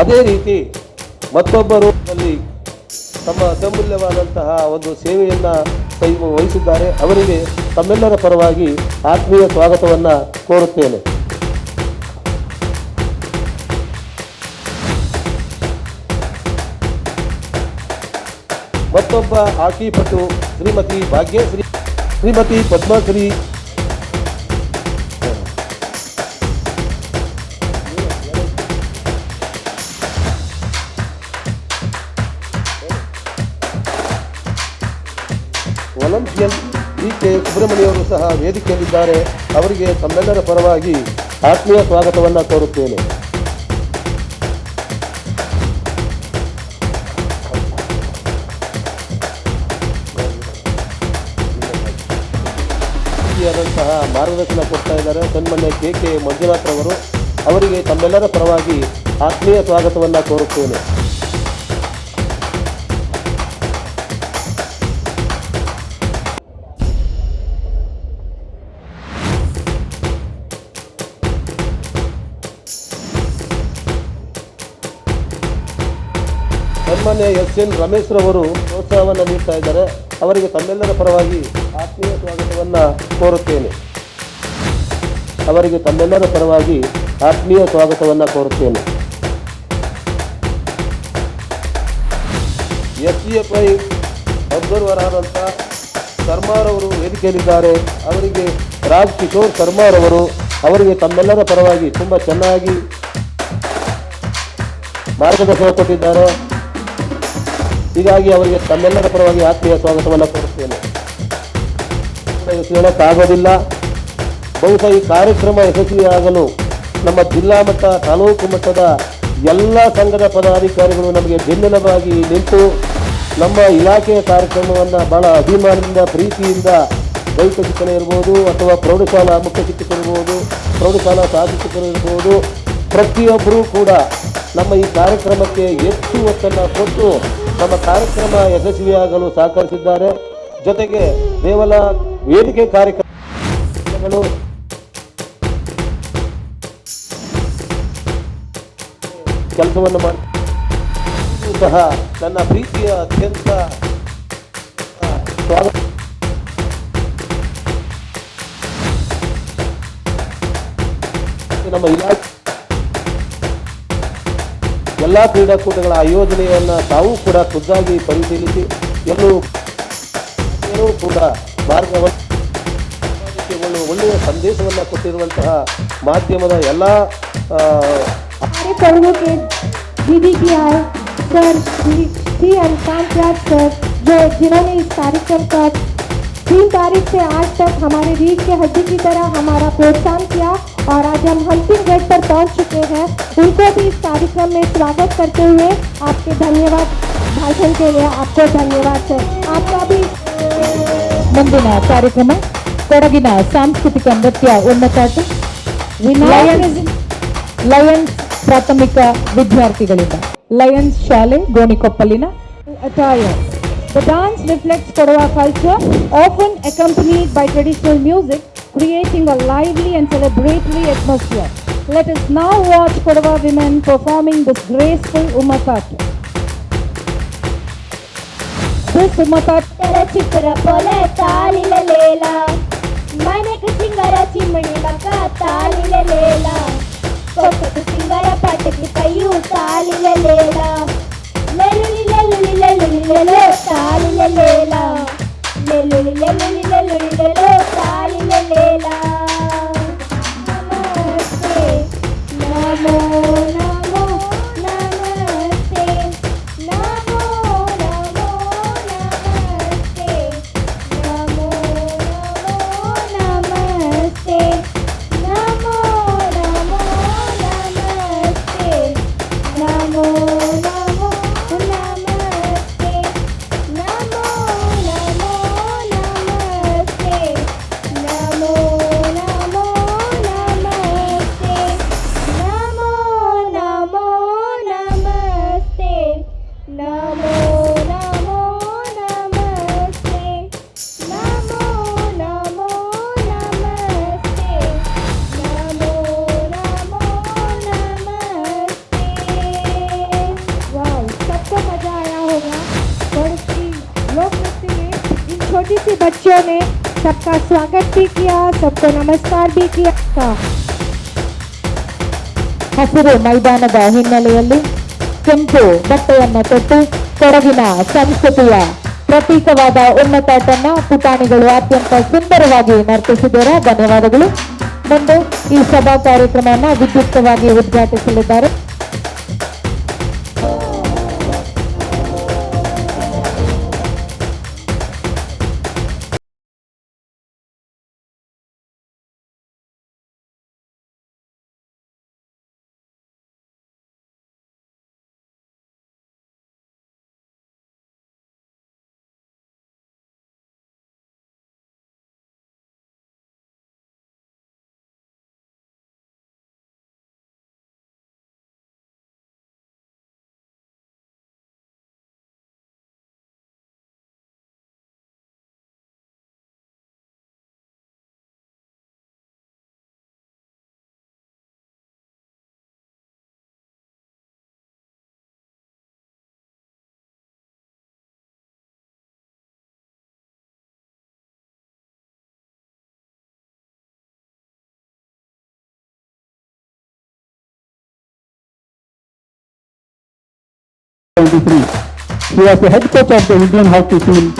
ಅದೇ ರೀತಿ ಮತ್ತೊಬ್ಬ ರೂಪದಲ್ಲಿ ತಮ್ಮ ಅತ್ಯಮೂಲ್ಯವಾದಂತಹ ಒಂದು ಸೇವೆಯನ್ನು ಕೈ ವಹಿಸಿದ್ದಾರೆ. ಅವರಿಗೆ ತಮ್ಮೆಲ್ಲರ ಪರವಾಗಿ ಆತ್ಮೀಯ ಸ್ವಾಗತವನ್ನು ಕೋರುತ್ತೇನೆ. ಮತ್ತೊಬ್ಬ ಹಾಕಿ ಪಟು Shrimati Bhagyashree Shrimati Padmashri Olympian D K ಸುಬ್ರಹ್ಮಣ್ಯವರು ಸಹ ವೇದಿಕೆಯಲ್ಲಿದ್ದಾರೆ. ಅವರಿಗೆ ತಮ್ಮೆಲ್ಲರ ಪರವಾಗಿ ಆತ್ಮೀಯ ಸ್ವಾಗತವನ್ನು ಕೋರುತ್ತೇನೆ. ಸಹ ಮಾರ್ಗದರ್ಶನ ಕೊಡ್ತಾ ಇದ್ದಾರೆ. ಸನ್ಮಾನ್ಯ ಕೆ ಕೆ ಮಂಜುನಾಥ್ ಅವರು ಅವರಿಗೆ ತಮ್ಮೆಲ್ಲರ ಪರವಾಗಿ ಆತ್ಮೀಯ ಸ್ವಾಗತವನ್ನು ಕೋರುತ್ತೇನೆ. ಸನ್ಮಾನ್ಯ ಎಸ್ ಎನ್ ರಮೇಶ್ ರವರು ಪ್ರೋತ್ಸಾಹವನ್ನು ನೀಡ್ತಾ ಇದ್ದಾರೆ. ಅವರಿಗೆ ತಮ್ಮೆಲ್ಲರ ಪರವಾಗಿ ಆತ್ಮೀಯ ಸ್ವಾಗತವನ್ನು ಕೋರುತ್ತೇನೆ. ಅವರಿಗೆ ತಮ್ಮೆಲ್ಲರ ಪರವಾಗಿ ಆತ್ಮೀಯ ಸ್ವಾಗತವನ್ನು ಕೋರುತ್ತೇನೆ. S C F I observer ಆದಂಥ ಶರ್ಮಾರವರು ವೇದಿಕೆಯಲ್ಲಿದ್ದಾರೆ. ಅವರಿಗೆ ರಾಜ್ ಕಿಶೋರ್ ಶರ್ಮಾರ್ ಅವರು ಅವರಿಗೆ ತಮ್ಮೆಲ್ಲರ ಪರವಾಗಿ ತುಂಬ ಚೆನ್ನಾಗಿ ಮಾರ್ಗದರ್ಶನ ಕೊಟ್ಟಿದ್ದಾರೆ. ಹೀಗಾಗಿ ಅವರಿಗೆ ತಮ್ಮೆಲ್ಲರ ಪರವಾಗಿ ಆತ್ಮೀಯ ಸ್ವಾಗತವನ್ನು ಕೋರುತ್ತೇನೆ. ಹೇಳೋಕ್ಕಾಗೋದಿಲ್ಲ ಬಹುಶಃ ಈ ಕಾರ್ಯಕ್ರಮ ಯಶಸ್ವಿಯಾಗಲು ನಮ್ಮ ಜಿಲ್ಲಾ ಮಟ್ಟ, ತಾಲೂಕು ಮಟ್ಟದ ಎಲ್ಲ ಸಂಘದ ಪದಾಧಿಕಾರಿಗಳು ನಮಗೆ ಬೆನ್ನೆಲುಬಾಗಿ ನಿಂತು ನಮ್ಮ ಇಲಾಖೆಯ ಕಾರ್ಯಕ್ರಮವನ್ನು ಬಹಳ ಅಭಿಮಾನದಿಂದ, ಪ್ರೀತಿಯಿಂದ ದೈಹಿಕ ಶಿಕ್ಷಣ ಇರ್ಬೋದು ಅಥವಾ ಪ್ರೌಢಶಾಲಾ ಮುಖ್ಯ ಶಿಕ್ಷಕರು ಇರ್ಬೋದು ಪ್ರೌಢಶಾಲಾ ಸಹ ಇರ್ಬೋದು ಪ್ರತಿಯೊಬ್ಬರೂ ಕೂಡ ನಮ್ಮ ಈ ಕಾರ್ಯಕ್ರಮಕ್ಕೆ ಹೆಚ್ಚು ಒತ್ತನ್ನು ಕೊಟ್ಟು ನಮ್ಮ ಕಾರ್ಯಕ್ರಮ ಯಶಸ್ವಿಯಾಗಲು ಸಹಕರಿಸಿದ್ದಾರೆ. ಜೊತೆಗೆ ಕೇವಲ ವೇದಿಕೆ ಕಾರ್ಯಕ್ರಮಗಳು ಕೆಲಸವನ್ನು ಮಾಡಿ ಸಹ ನನ್ನ ಪ್ರೀತಿಯ ಅತ್ಯಂತ ಸ್ವಾಗತ. ನಮ್ಮ ಇಲಾಖೆ ಎಲ್ಲ ಕ್ರೀಡಾಕೂಟಗಳ ಆಯೋಜನೆಯನ್ನು ತಾವು ಕೂಡ ಖುದ್ದಾಗಿ ಪರಿಶೀಲಿಸಿ ಎಲ್ಲೂ ಎಲ್ಲರೂ ಕೂಡ ಮಾರ್ಗವನ್ನು ಒಂದು ಒಳ್ಳೆಯ ಸಂದೇಶವನ್ನು ಕೊಟ್ಟಿರುವಂತಹ ಮಾಧ್ಯಮದ ಎಲ್ಲ ಆ, हमारे पर्वों के दीदी की आए सर श्री श्री अनकांत राज सर जो जिन्होंने इस कार्यक्रम का तीन तारीख से आज तक हमारे रीढ़ के हड्डी की तरह हमारा प्रोत्साहन किया और आज हम अंतिम गेट पर पहुंच चुके हैं उनको भी इस कार्यक्रम में स्वागत करते हुए आपके धन्यवाद भाषण के लिए आपको धन्यवाद सर आपका भी ಮುಂದಿನ ಕಾರ್ಯಕ್ರಮ ಕೊಡಗಿನ ಸಾಂಸ್ಕೃತಿಕ ನೃತ್ಯ ಉನ್ನತಾಟ ಲಯನ್ಸ್ ಲಯನ್ಸ್ ಪ್ರಾಥಮಿಕ ವಿದ್ಯಾರ್ಥಿಗಳಿಂದ ಲಯನ್ಸ್ ಶಾಲೆ ಗೋಣಿಕೊಪ್ಪಲಿನ attire. The dance reflects Kodava culture, often accompanied by traditional music, creating a lively and celebratory atmosphere. Let us now watch Kodava women performing this graceful Umatat. This Umatat. ಚಿತ್ರ ಪೊಲೆ ತಾಲಿಲ ಲೇಲ ಮನೆಗ ಸಿಂಗರ ಚಿಮ್ಮಣಿ ಮಕ್ಕ ತಾಲಿಲ ಲೇಲ ಕೊಪ್ಪದ ಸಿಂಗರ le ಕೈಯು ತಾಲಿಲ ಲೇಲ ನೆಲುಲಿ lele ನೆಲುಲಿ le ತಾಲಿಲ ಲೇಲ ನೆಲುಲಿ ನೆಲುಲಿ ನೆಲುಲಿ ನೆಲೋ ತಾಲಿಲ లేదా నమస్తే నమో सबका स्वागत भी किया सबको नमस्कार भी किया था ಹಸಿರು ಮೈದಾನದ ಹಿನ್ನೆಲೆಯಲ್ಲಿ ಕೆಂಪು ಬಟ್ಟೆಯನ್ನು ತೊಟ್ಟು ಕೊಡಗಿನ ಸಂಸ್ಕೃತಿಯ ಪ್ರತೀಕವಾದ ಉನ್ನತಾಟನ್ನ ಪುಟಾಣಿಗಳು ಅತ್ಯಂತ ಸುಂದರವಾಗಿ ನರ್ತಿಸಿದ್ದಾರೆ ಧನ್ಯವಾದಗಳು ಮುಂದೆ ಈ ಸಭಾ ಕಾರ್ಯಕ್ರಮವನ್ನು ವಿದ್ಯುಕ್ತವಾಗಿ ಉದ್ಘಾಟಿಸಲಿದ್ದಾರೆ He was the head coach of the Indian hockey team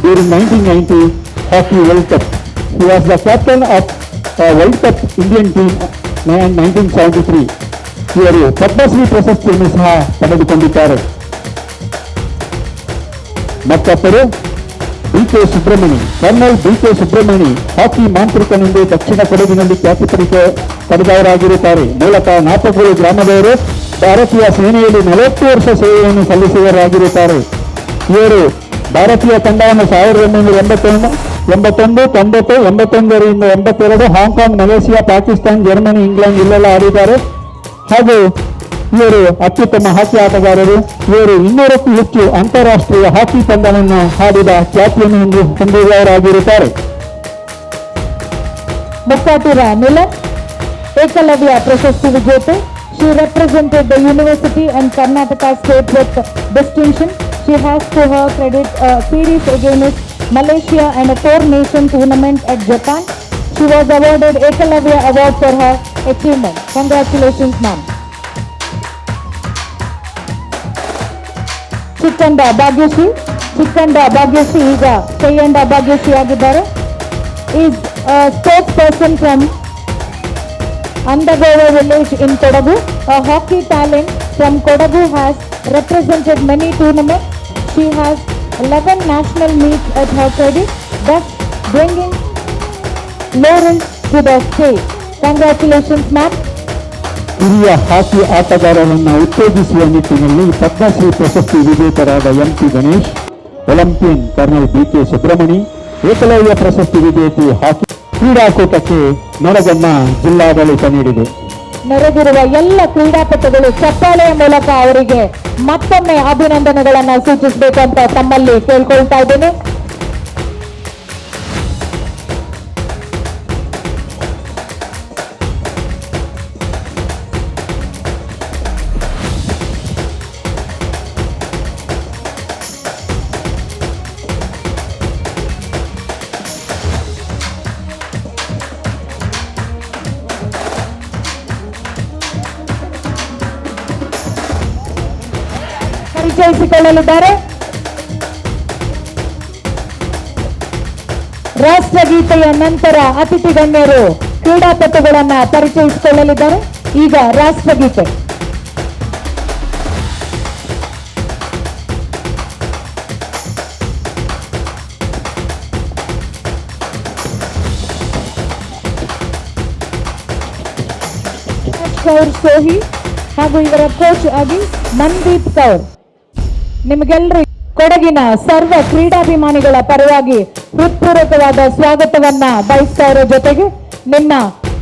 during 1990 Hockey World Cup. He was the captain of uh, World Cup Indian team in 1973. ಇವರು ಪದ್ಮಶ್ರೀ ಪ್ರಶಸ್ತಿಯನ್ನು ಸಹ ಪಡೆದುಕೊಂಡಿದ್ದಾರೆ ಮತ್ತೊಬ್ಬರು D K Subrahmani colonel D K Subrahmani hockey ಮಾಂತ್ರಿಕನೆಂದು ದಕ್ಷಿಣ ಕೊಡಗಿನಲ್ಲಿ ಖ್ಯಾತಿ ಪಡಿಕೆ ಪಡೆದವರಾಗಿರುತ್ತಾರೆ ಮೂಲತಃ ನಾಪಗೋಳು ಗ್ರಾಮದವರು ಭಾರತೀಯ ಸೇನೆಯಲ್ಲಿ ನಲವತ್ತು ವರ್ಷ ಸೇವೆಯನ್ನು ಸಲ್ಲಿಸಿದವರಾಗಿರುತ್ತಾರೆ. ಇವರು ಭಾರತೀಯ ತಂಡವನ್ನು ಸಾವಿರದ ಒಂಬೈನೂರ ಎಂಬತ್ತೊಂದು ಎಂಬತ್ತೊಂದು, ತೊಂಬತ್ತು, ಎಂಬತ್ತೊಂದರಿಂದ ಎಂಬತ್ತೆರಡು, Hong Kong, Malaysia, Pakistan, Germany, England ಇಲ್ಲೆಲ್ಲ ಆಡಿದ್ದಾರೆ. ಹಾಗೂ ಇವರು ಅತ್ಯುತ್ತಮ ಹಾಕಿ ಆಟಗಾರರು. ಇವರು ಇನ್ನೂರಕ್ಕೂ ಹೆಚ್ಚು ಅಂತಾರಾಷ್ಟ್ರೀಯ ಹಾಕಿ ತಂಡವನ್ನು ಆಡಿದ ಖ್ಯಾತಿಯನ್ನು ಹೊಂದಿ- ಹೊಂದಿದವರಾಗಿರುತ್ತಾರೆ. ಮುಕ್ಕಾಟೂರ ಏಕಲವ್ಯ ಪ್ರಶಸ್ತಿ ವಿಜೇತೆ? She represented the university and Karnataka state with distinction she has to her credit series against Malaysia and a four nation tournament at Japan. She was awarded Ekalavya Award for her achievement. Congratulations, ma'am. Chikkanda Bhagyashree Chikkanda Bhagyashree ಈಗ ಕೈಯಂಡ ಭಾಗ್ಯಶ್ರೀ ಆಗಿದ್ದಾರೆ is sports person from Andagova village in Kodagu. A hockey talent from Kodagu has represented many tournaments. She has 11 national meets at her credit, thus bringing laurels to the state. Congratulations, ma'am. ಹಿರಿಯ ಹಾಕಿ ಆಟಗಾರರನ್ನು ಉತ್ತೇಜಿಸುವ ನಿಟ್ಟಿನಲ್ಲಿ ಪದ್ಮಶ್ರೀ ಪ್ರಶಸ್ತಿ ವಿಜೇತರಾದ M P Ganesh Olympian colonel B K Subrahmani Ekalavya ಪ್ರಶಸ್ತಿ ವಿಜೇತೆ ಹಾಕಿ ಕ್ರೀಡಾಕೂಟಕ್ಕೆ ನೊಳಗನ್ನ ಜಿಲ್ಲಾಡಳಿತ ನೀಡಿದೆ. ನೆರೆದಿರುವ ಎಲ್ಲ ಕ್ರೀಡಾಪಟುಗಳು ಚಪ್ಪಾಳೆಯ ಮೂಲಕ ಅವರಿಗೆ ಮತ್ತೊಮ್ಮೆ ಅಭಿನಂದನೆಗಳನ್ನು ಸೂಚಿಸಬೇಕು ಅಂತ ತಮ್ಮಲ್ಲಿ ಕೇಳ್ಕೊಳ್ತಾ ಇದ್ದೇನೆ. ಪರಿಚಯಿಸಿಕೊಳ್ಳಲಿದ್ದಾರೆ ರಾಷ್ಟ್ರಗೀತೆಯ ನಂತರ ಅತಿಥಿ ಗಣ್ಯರು ಕ್ರೀಡಾಪಟುಗಳನ್ನ ಪರಿಚಯಿಸಿಕೊಳ್ಳಲಿದ್ದಾರೆ. ಈಗ ರಾಷ್ಟ್ರಗೀತೆ ಕೌರ್ ಸೋಹಿ ಹಾಗೂ ಇವರ ಕೋಚ್ ಆಗಿ ಮನ್ದೀಪ್ ಕೌರ್ ನಿಮಗೆಲ್ಲರೂ ಕೊಡಗಿನ ಸರ್ವ ಕ್ರೀಡಾಭಿಮಾನಿಗಳ ಪರವಾಗಿ ಹೃತ್ಪೂರ್ವಕವಾದ ಸ್ವಾಗತವನ್ನ ಬಯಸ್ತಾ ಇರೋ ಜೊತೆಗೆ ನಿಮ್ಮ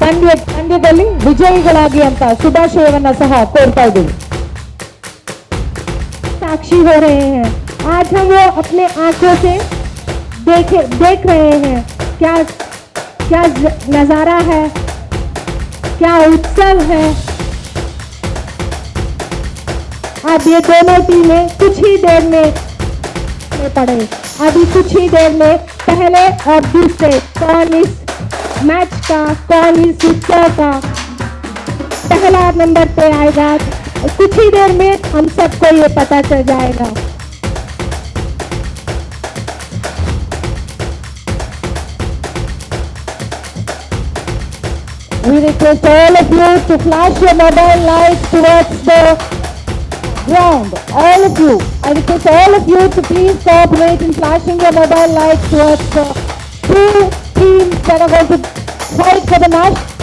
ಪಂದ್ಯ ಪಂದ್ಯದಲ್ಲಿ ವಿಜಯಿಗಳಾಗಿ ಅಂತ ಶುಭಾಶಯವನ್ನ ಸಹ ಕೋರ್ತಾ ಇದ್ದೀವಿ साक्षी हो रहे हैं आज हम वो अपने आंखों से देखे देख रहे हैं क्या क्या ज- नजारा है क्या उत्सव है अब ये दोनों टीमें कुछ ही देर में पड़े। अभी कुछ ही देर में पहले और दूसरे कौन इस मैच का कौन इस का पहला नंबर पे आएगा। कुछ ही देर में हम सबको ये पता चल जाएगा। We request all of you to flash your mobile lights towards the ground. All of you. I request all of you to please cooperate in flashing your mobile lights towards the two teams that are going to fight for the match.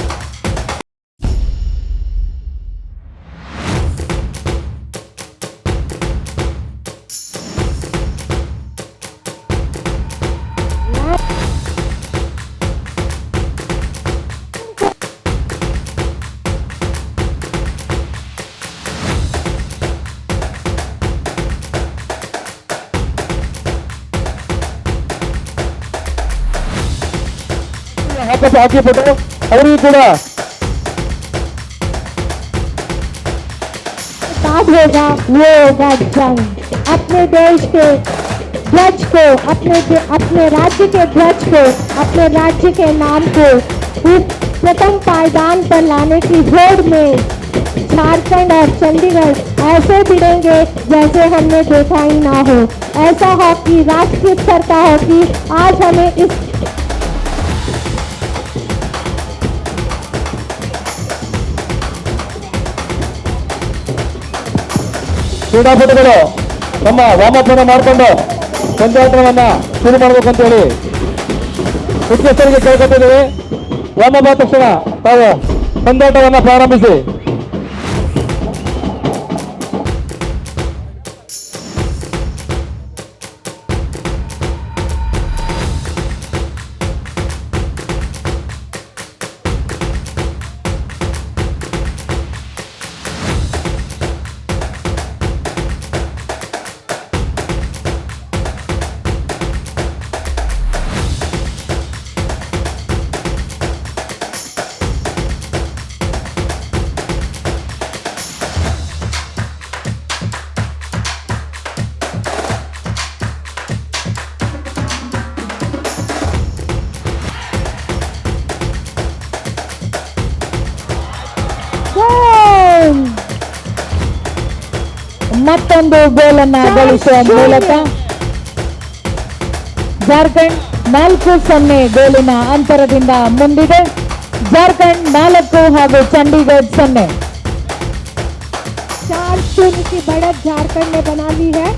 ವಾಪಸ್ ಹಾಕಿಬಿಟ್ಟು ಅವರಿಗೂ ಕೂಡ बाद होगा वो होगा जंग अपने देश के ध्वज को अपने दे- अपने राज्य के ध्वज को अपने राज्य के नाम को उस प्रथम पायदान पर लाने की होड़ में झारखंड और चंडीगढ़ ऐसे भिड़ेंगे जैसे हमने देखा ही ना हो ऐसा हॉकी राष्ट्रीय स्तर का हॉकी आज हमें इस ಕ್ರೀಡಾಪಟುಗಳು ನಮ್ಮ ಅನ್ನು ಮಾಡಿಕೊಂಡು ಪಂದ್ಯಾಟವನ್ನ ಶುರು ಮಾಡಬೇಕು ಅಂತ ಹೇಳಿ ಮುಖ್ಯಸ್ಥರಿಗೆ ಕೇಳ್ಕೊತಿದ್ದೀವಿ. ಆದ ತಕ್ಷಣ ತಾವು ಪಂದ್ಯಾಟವನ್ನ ಪ್ರಾರಂಭಿಸಿ. ಮತ್ತೊಂದು ಗೋಲನ್ನ ಗಳಿಸುವ ಮೂಲಕ ಜಾರ್ಖಂಡ್ ನಾಲ್ಕು ಸೊನ್ನೆ ಗೋಲಿನ ಅಂತರದಿಂದ ಮುಂದಿದೆ ಜಾರ್ಖಂಡ್ ನಾಲ್ಕು ಹಾಗೂ ಚಂಡೀಗಢ ಸೊನ್ನೆ चार शून्य की बढ़त झारखंड ने बना ली है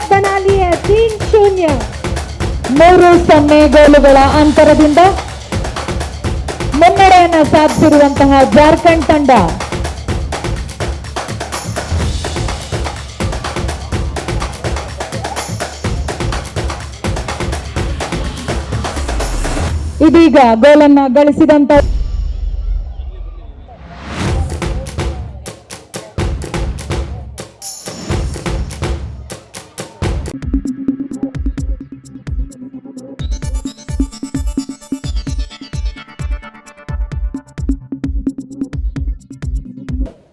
ಭಾರತ್ ಬನಾಲಿಯ ತೀನ್ ಶೂನ್ಯ ಮೂರು ಸೊನ್ನೆ ಗೋಲುಗಳ ಅಂತರದಿಂದ ಮುನ್ನಡೆಯನ್ನು ಸಾಧಿಸಿರುವಂತಹ ಜಾರ್ಖಂಡ್ ತಂಡ. ಇದೀಗ ಗೋಲನ್ನು ಗಳಿಸಿದಂತ